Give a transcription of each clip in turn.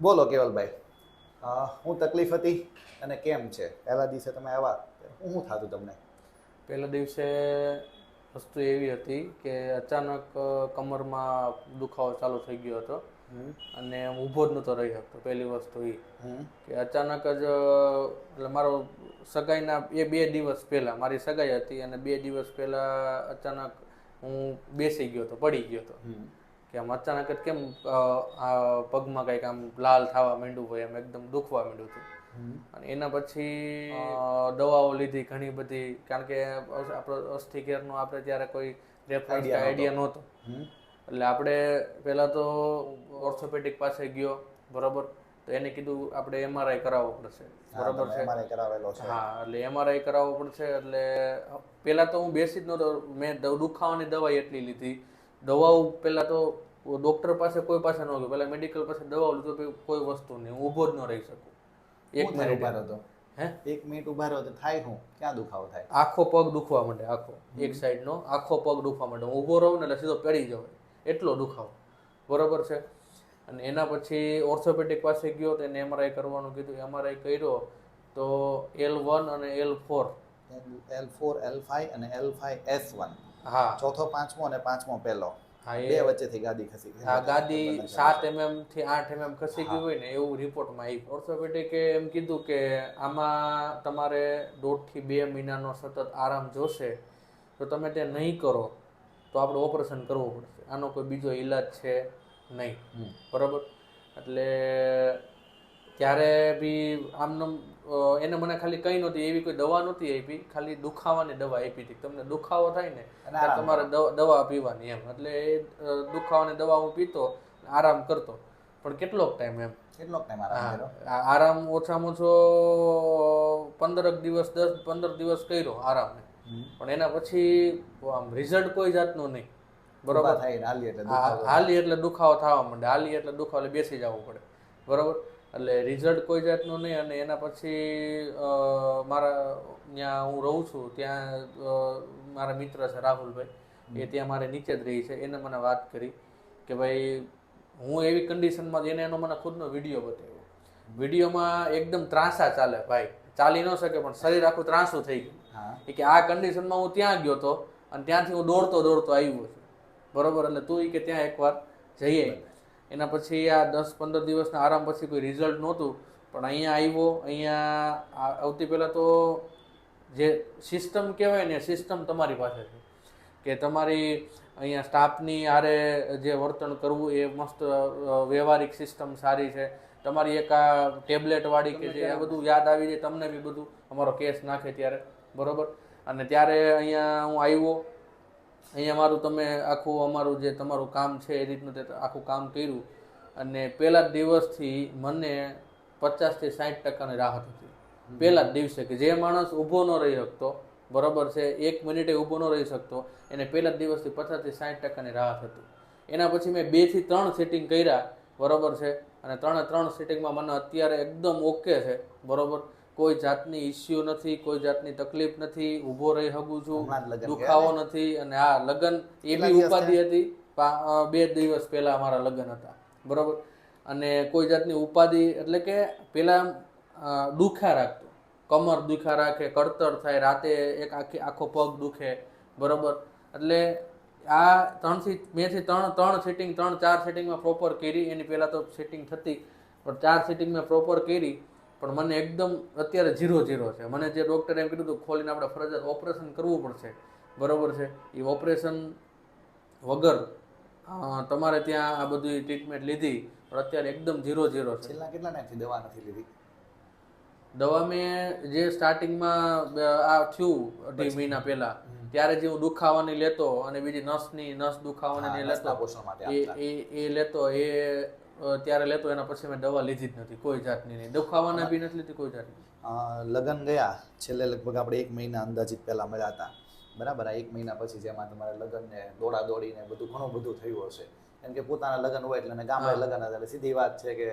બોલો કેવલભાઈ. હું તકલીફ હતી અને કેમ છે? પહેલા દિવસે તમે આવ્યા હું શું થતું તમને? પહેલા દિવસે વસ્તુ એવી હતી કે અચાનક કમરમાં દુખાવો ચાલુ થઈ ગયો હતો. અને હું ઊભો જ નહોતો રહી શકતો પહેલી વસ્તુ એ કે અચાનક જ એટલે મારો સગાઈના એ બે દિવસ પહેલાં મારી સગાઈ હતી અને બે દિવસ પહેલાં અચાનક હું બેસી ગયો હતો પડી ગયો હતો. કે આમ અચાનક જ કેમ પગમાં કંઈક આમ લાલ થવા માંડ્યું હોય એમ એકદમ દુખવા માંડ્યું હતું. અને એના પછી દવાઓ લીધી ઘણી બધી. કારણ કે આપણો અસ્થિ કેરનો આપણે ત્યારે કોઈ રેફરન્સ આઈડિયા નહોતો. એટલે આપણે પહેલાં તો ઓર્થોપેડિક પાસે ગયો બરાબર? તો એને કીધું આપણે એમઆરઆઈ કરાવવો પડશે. બરાબર છે? MRI કરાવેલો છે. હા એટલે એમઆરઆઈ કરાવવો પડશે. એટલે પહેલાં તો હું બેસી જ નહોતો મેં દુખાવાની દવાઈ એટલી લીધી. દવાઓ પહેલાં તો ડૉક્ટર પાસે કોઈ પાસે ન ગયો પહેલાં મેડિકલ પાસે દવાઓ લીધો કોઈ વસ્તુ નહીં. હું ઊભો જ ન રહી શકું. એક મિનિટ ઊભા રહો તો. હે? એક મિનિટ ઊભા રહ્યો થાય શું ક્યાં દુખાવો થાય? આખો પગ દુખવા માંડે આખો. એક સાઈડનો આખો પગ દુખવા માંડે. હું ઊભો રહું ને એટલે સીધો પડી જવાય. એટલો દુખાવો. બરોબર છે? અને એના પછી ઓર્થોપેડિક પાસે ગયો તો એને એમઆરઆઈ કરવાનું કીધું. એમઆરઆઈ કર્યો તો એલ વન અને L four L four L five અને એલ ફાઈવ એસ વન હા. ચોથો પાંચમો અને પાંચમો પહેલો. હા બે એ વચ્ચેથી ગાદી ખસી ગઈ. હા ગાદી સાત એમએમથી આઠ એમએમ ખસી ગયું હોય ને એવું રિપોર્ટમાં આવ્યું ઓર્થોપેડિકે એમ કીધું કે આમાં તમારે દોઢથી બે મહિનાનો સતત આરામ જોશે તો તમે તે નહીં કરો તો આપણે ઓપરેશન કરવું પડશે. આનો કોઈ બીજો ઈલાજ છે નહીં. બરાબર? એટલે ત્યારે બી આમનો એને મને ખાલી કઈ નહોતી એવી કોઈ દવા નહોતી આપી. ખાલી દુખાવાની દવા આપી હતી. તમને દુખાવો થાય ને તમારે દવા પીવાની એમ. એટલે એ દુખાવાની દવા હું પીતો આરામ કરતો. પણ કેટલોક ટાઈમ એમ? કેટલોક ટાઈમ આરામ ઓછામાં ઓછો પંદરક દિવસ દસ પંદર દિવસ કર્યો આરામ. પણ એના પછી આમ રિઝલ્ટ કોઈ જાતનું નહીં. બરોબર? હાલી એટલે દુખાવો. થવા માંડે. હાલી એટલે દુખાવો એટલે બેસી જવું પડે. બરોબર? એટલે રિઝલ્ટ કોઈ જાતનું નહીં અને એના પછી મારા ત્યાં હું રહું છું ત્યાં મારા મિત્ર છે રાહુલભાઈ એ ત્યાં મારે નીચે જ રહી છે એને મને વાત કરી કે ભાઈ હું એવી કન્ડિશનમાં એને એનો મને ખુદનો વીડિયો બતાવ્યો. વિડીયોમાં એકદમ ત્રાસા ચાલે ભાઈ. ચાલી ન શકે પણ શરીર આખું ત્રાસું થઈ ગયું. એ કે આ કન્ડિશનમાં હું ત્યાં ગયો હતો અને ત્યાંથી હું દોડતો દોડતો આવ્યો છું. બરોબર? એટલે તું એ કે ત્યાં એકવાર જઈએ. એના પછી આ દસ પંદર દિવસના આરામ પછી કોઈ રિઝલ્ટ નહોતું. પણ અહીંયા આવ્યો અહીંયા આવતી પહેલાં તો જે સિસ્ટમ કહેવાય ને સિસ્ટમ તમારી પાસે છે. કે તમારી અહીંયા સ્ટાફની આરે જે વર્તન કરવું એ મસ્ત વ્યવહારિક સિસ્ટમ સારી છે. તમારી એક આ ટેબ્લેટવાળી કે જે આ બધું યાદ આવી જાય તમને બી બધું. અમારો કેસ નાખે ત્યારે. બરાબર? અને ત્યારે અહીંયા હું આવ્યો અહીંયા અમારું તમે આખું અમારું જે તમારું કામ છે એ રીતનું તે આખું કામ કર્યું અને પહેલા જ દિવસથી મને પચાસથી સાઠ ટકાની રાહત હતી. પહેલા જ દિવસે કે જે માણસ ઊભો ન રહી શકતો બરાબર છે એક મિનિટે ઊભો ન રહી શકતો એને પહેલા જ દિવસથી પચાસથી સાઠ ટકાની રાહત હતી. એના પછી મેં બેથી ત્રણ સિટિંગ કર્યા બરોબર છે અને ત્રણે ત્રણ સિટિંગમાં મને અત્યારે એકદમ ઓકે છે બરોબર. કોઈ જાતની ઇસ્યુ નથી કોઈ જાતની તકલીફ નથી ઊભો રહી શકું છું દુખાવો નથી અને આ લગ્ન એ બી ઉપાધિ હતી? બે દિવસ પહેલા અમારા લગ્ન હતા. બરોબર? અને કોઈ જાતની ઉપાધિ એટલે કે પેલા દુખા રાખતો. કમર દુખા રાખે કડતર થાય રાતે એક આખી આખો પગ દુખે. બરોબર? એટલે આ ત્રણથી થી ત્રણ ત્રણ સેટિંગ ત્રણ ચાર સેટિંગમાં પ્રોપર કરી એની પહેલાં તો સેટિંગ થતી. પણ ચાર સેટિંગ મેં પ્રોપર કરી પણ મને એકદમ અત્યારે ઝીરો ઝીરો છે. મને જે ડૉક્ટરે એમ કીધું હતું ખોલીને આપણે ફરજિયાત ઓપરેશન કરવું પડશે. બરોબર છે? એ ઓપરેશન વગર તમારે ત્યાં આ બધી ટ્રીટમેન્ટ લીધી પણ અત્યારે એકદમ ઝીરો ઝીરો છે. છેલ્લા કેટલા ટાઈમથી દવા નથી લીધી? દવા મેં જે સ્ટાર્ટિંગમાં આ થયું અઢી મહિના પહેલા ત્યારે જે હું દુખાવાની લેતો અને બીજી નસની નસ દુખાવાની લેતો એ એ એ લેતો એ ત્યારે લેતો એના પછી મેં દવા લીધી જ નથી. કોઈ જાતની નહીં. દુખાવાના બી નથી લીધી કોઈ જાતની લગ્ન ગયા. છેલ્લે લગભગ આપણે એક મહિના અંદાજિત પહેલાં મળ્યા હતા. બરાબર? આ એક મહિના પછી જેમાં તમારે લગ્નને દોડા દોડીને બધું ઘણું બધું થયું હશે. કેમ કે પોતાના લગ્ન હોય એટલે ગામડે લગ્ન હતા એટલે સીધી વાત છે કે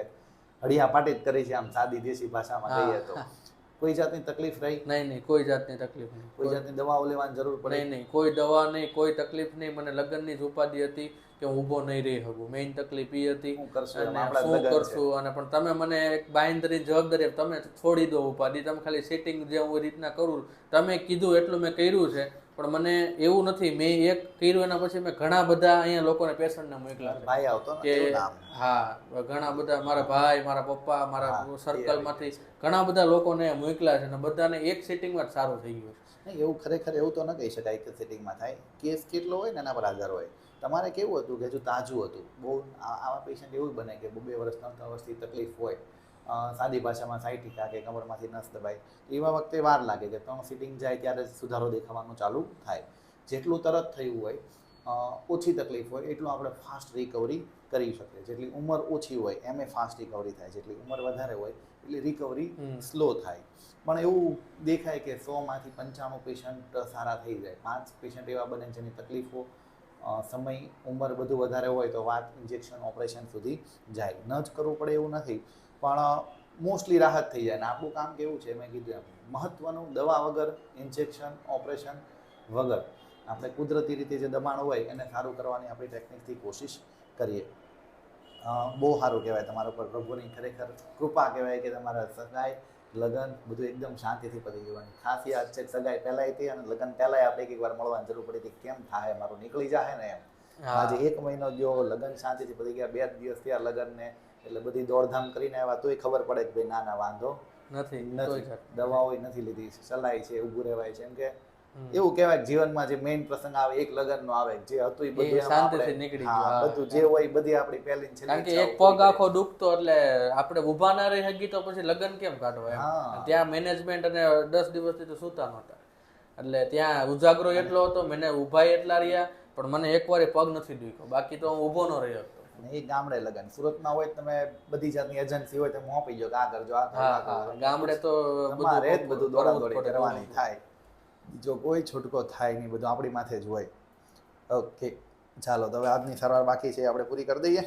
હળિયા પાટી જ કરી છે આમ સાદી દેશી ભાષામાં. કહીએ તો. કોઈ જાતની તકલીફ રહી? નહીં નહીં. કોઈ જાતની તકલીફ નહીં. કોઈ જાતની દવાઓ લેવાની જરૂર પડે? નહીં નહીં. કોઈ દવા નહીં કોઈ તકલીફ નહીં. મને લગ્નની જ ઉપાધિ હતી. કે હું ઊભો નહીં રહી શકું. મેઇન તકલીફ એ હતી. શું કરશું? અને પણ તમે મને એક બાંયધરી જવાબદારી તમે છોડી દો ઉપાધિ. તમે ખાલી સેટિંગ જે હું રીતના કરું તમે કીધું એટલું મેં કર્યું છે. પણ મને એવું નથી મેં એક કર્યું એના પછી મેં ઘણા બધા અહીંયા લોકોને પેશન્ટને મોકલા ભાઈ આવતો ને કે હા ઘણા બધા મારા ભાઈ મારા પપ્પા મારા સર્કલમાંથી ઘણા બધા લોકોને મોકલા છે અને બધાને એક સિટિંગમાં જ સારું થઈ ગયું છે. એવું ખરેખર એવું તો ન કહી શકાય કે સેટિંગમાં થાય. કેસ કેટલો હોય ને એના પર આધાર હોય. તમારે કેવું હતું કે હજુ તાજું હતું? બહુ આ- આવા પેશન્ટ એવું બને કે બે વર્ષ ત્રણ ત્રણ વર્ષથી તકલીફ હોય. સાદી ભાષામાં સાયટિકા કે કમરમાંથી નસ દબાય એવા વખતે વાર લાગે કે ત્રણ સિટિંગ જાય ત્યારે સુધારો દેખાવાનું ચાલુ થાય. જેટલું તરત થયું હોય ઓછી તકલીફ હોય એટલું આપણે ફાસ્ટ રિકવરી કરી શકીએ. જેટલી ઉંમર ઓછી હોય એમ એ ફાસ્ટ રિકવરી થાય. જેટલી ઉંમર વધારે હોય એટલી રિકવરી સ્લો થાય. પણ એવું દેખાય કે સોમાંથી પંચાણું પેશન્ટ સારા થઈ જાય. પાંચ પેશન્ટ એવા બને જેની તકલીફો સમય, ઉંમર બધું વધારે હોય તો વાત ઇન્જેક્શન ઓપરેશન સુધી જાય. ન જ કરવું પડે એવું નથી, પણ મોસ્ટલી રાહત થઈ જાય. અને આપણું કામ કેવું છે, મેં કીધું એમ, મહત્વનું દવા વગર ઇન્જેક્શન ઓપરેશન વગર. આપણે કુદરતી રીતે જે દબાણ હોય એને સારું કરવાની આપણી ટેકનિકથી કોશિશ કરીએ. બહુ સારું કહેવાય તમારા ઉપર. પ્રભુની ખરેખર કૃપા કહેવાય કે તમારા સગાઈ લગ્ન બધું એકદમ શાંતિથી પતી ગયું ખાસ યાદ છે સગાઈ પહેલાંય હતી અને લગ્ન પહેલાંય આપણે એક વાર મળવાની જરૂર પડી હતી. કેમ થાય? મારું નીકળી જાય ને એમ. આજે એક મહિનો ગયો લગ્ન શાંતિથી પતી ગયા. બે જ દિવસ થયા લગ્નને એટલે બધી દોડધામ કરીને આવ્યા. તોય ખબર પડે કે ભાઈ ના ના વાંધો નથી દવાઓ નથી લીધી. સલાહ છે ઊભું રહેવાય છે. એમ કે. એવું કહેવાય જીવનમાં જે મેઇન પ્રસંગ આવે એક લગ્નનો આવે જે હતું એ બધું શાંતિથી નીકળી ગયું, બધું જે હોય બધી આપણી પહેલી છે કારણ કે એક પગ આખો દુખતો એટલે આપણે ઊભા ના રહી શકી તો પછી લગ્ન કેમ કાઢવા એમ? ત્યાં મેનેજમેન્ટ અને દસ દિવસથી તો સૂતા નહોતા. એટલે ત્યાં ઉજાગરો એટલો હતો મને ઊભા એટલા રહ્યા પણ મને એકવાર પગ નથી દુખ્યો. બાકી તો હું ઊભો ન રહ્યો હતો એ ગામડે લગન. સુરતમાં હોય તમે બધી જાતની એજન્સી હોય તો મોપી ગયો કે આ કરજો આ કરજો, ગામડે તો બધું દોડા પડે, કરવાની થાય. જો કોઈ છૂટકો થાય નહીં, બધું આપણી માથે જ હોય ઓકે ચાલો, તો હવે આજની સારવાર બાકી છે, આપણે પૂરી કરી દઈએ.